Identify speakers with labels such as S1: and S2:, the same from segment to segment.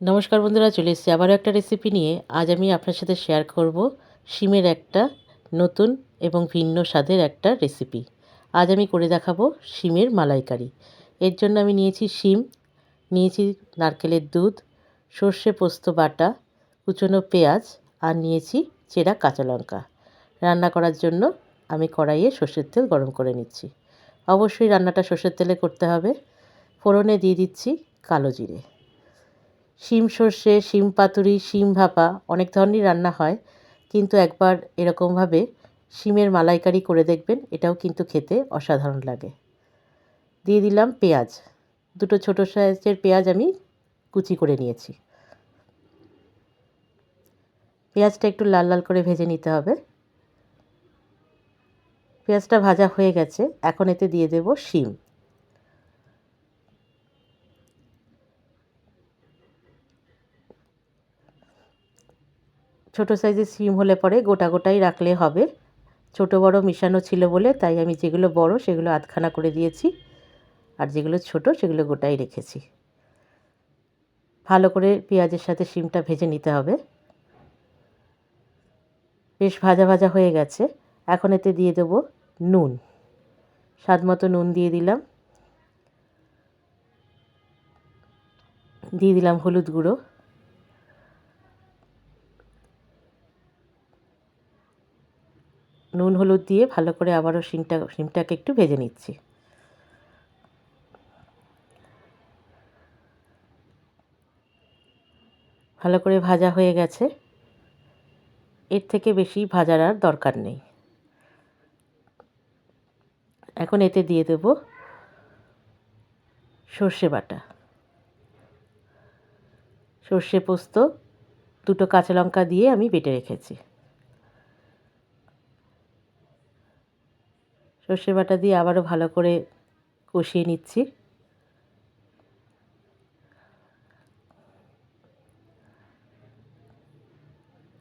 S1: নমস্কার বন্ধুরা, চলে এসেছি আবারও একটা রেসিপি নিয়ে। আজ আমি আপনার সাথে শেয়ার করব শিমের একটা নতুন এবং ভিন্ন স্বাদের একটা রেসিপি আজ আমি করে দেখাবো শিমের মালাইকারি। এর জন্য আমি নিয়েছি শিম, নিয়েছি নারকেলের দুধ, সর্ষে পোস্ত বাটা, কুচনো পেঁয়াজ আর নিয়েছি চেরা কাঁচা লঙ্কা। রান্না করার জন্য আমি কড়াইয়ে সর্ষের তেল গরম করে নিচ্ছি। অবশ্যই রান্নাটা সর্ষের তেলে করতে হবে। ফোড়নে দিয়ে দিচ্ছি কালো জিরে। শিম সর্ষে, শিম পাতুরি, শিম ভাপা অনেক ধরনেরই রান্না হয়। কিন্তু একবার এরকমভাবে শিমের মালাইকারি করে দেখবেন, এটাও কিন্তু খেতে অসাধারণ লাগে। দিয়ে দিলাম পেঁয়াজ। দুটো ছোটো সাইজের পেঁয়াজ আমি কুচি করে নিয়েছি। পেঁয়াজটা একটু লাল লাল করে ভেজে নিতে হবে। পেঁয়াজটা ভাজা হয়ে গেছে। এখন এতে দিয়ে দেব শিম। ছোটো সাইজের সিম হলে পরে গোটা গোটাই রাখলে হবে। ছোট বড় মিশানো ছিল বলে তাই আমি যেগুলো বড় সেগুলো আধখানা করে দিয়েছি আর যেগুলো ছোট সেগুলো গোটাই রেখেছি। ভালো করে পেঁয়াজের সাথে শিমটা ভেজে নিতে হবে। বেশ ভাজা ভাজা হয়ে গেছে। এখন এতে দিয়ে দেব নুন। স্বাদ মতো নুন দিয়ে দিলাম। দিয়ে দিলাম হলুদ গুঁড়ো। নুন, হলুদ দিয়ে ভালো করে আবারও শিমটা শিমটাকে একটু ভেজে নিচ্ছি। ভালো করে ভাজা হয়ে গেছে। এর থেকে বেশি ভাজার আর দরকার নেই। এখন এতে দিয়ে দেব সর্ষে বাটা। সর্ষে পোস্ত, দুটো কাঁচা লঙ্কা দিয়ে আমি বেটে রেখেছি। সর্ষে বাটা দিয়ে আবারও ভালো করে কষিয়ে নিচ্ছি।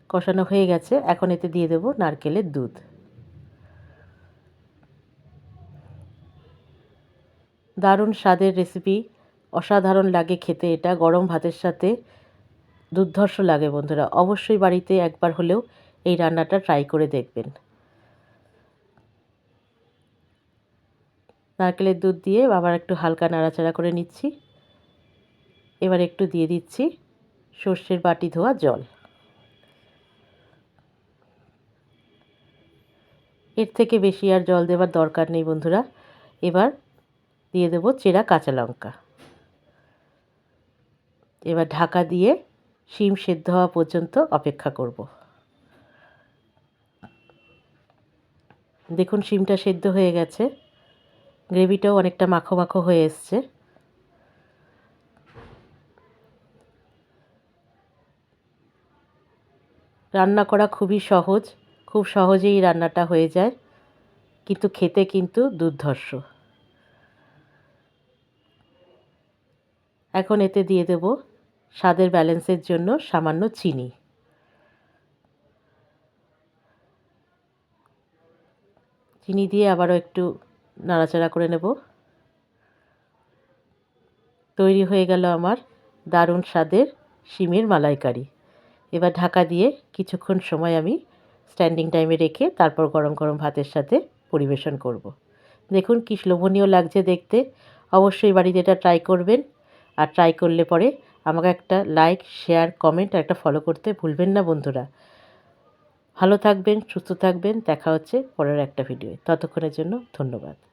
S1: কষানো হয়ে গেছে। এখন এতে দিয়ে দেব নারকেলের দুধ। দারুণ স্বাদের রেসিপি। অসাধারণ লাগে খেতে এটা। গরম ভাতের সাথে দুর্ধর্ষ লাগে বন্ধুরা। অবশ্যই বাড়িতে একবার হলেও এই রান্নাটা ট্রাই করে দেখবেন। নারকেলের দুধ দিয়ে আবার একটু হালকা নাড়াচাড়া করে নিচ্ছি। এবার একটু দিয়ে দিচ্ছি সর্ষের বাটি ধোয়া জল। এর থেকে বেশি আর জল দেবার দরকার নেই বন্ধুরা। এবার দিয়ে দেবো চেরা কাঁচা লঙ্কা। এবার ঢাকা দিয়ে শিম সেদ্ধ হওয়া পর্যন্ত অপেক্ষা করব। দেখুন শিমটা সেদ্ধ হয়ে গেছে। গ্রেভিটাও অনেকটা মাখো মাখো হয়ে এসছে। রান্না করা খুবই সহজ, খুব সহজেই রান্নাটা হয়ে যায়, কিন্তু খেতে কিন্তু দুর্ধর্ষ। এখন এতে দিয়ে দেব স্বাদের ব্যালেন্সের জন্য সামান্য চিনি। চিনি দিয়ে আবারও একটু নাড়াচাড়া করে নেব। তৈরি হয়ে গেল আমার দারুণ স্বাদের শিমের মালাইকারি। এবার ঢাকা দিয়ে কিছুক্ষণ সময় আমি স্ট্যান্ডিং টাইমে রেখে তারপর গরম গরম ভাতের সাথে পরিবেশন করব। দেখুন কী লোভনীয় লাগছে দেখতে। অবশ্যই বাড়িতে এটা ট্রাই করবেন। আর ট্রাই করলে পরে আমাকে একটা লাইক শেয়ার কমেন্ট আর একটা ফলো করতে ভুলবেন না বন্ধুরা। ভালো থাকবেন, সুস্থ থাকবেন। দেখা হচ্ছে পরের একটা ভিডিও ততক্ষণের জন্য ধন্যবাদ।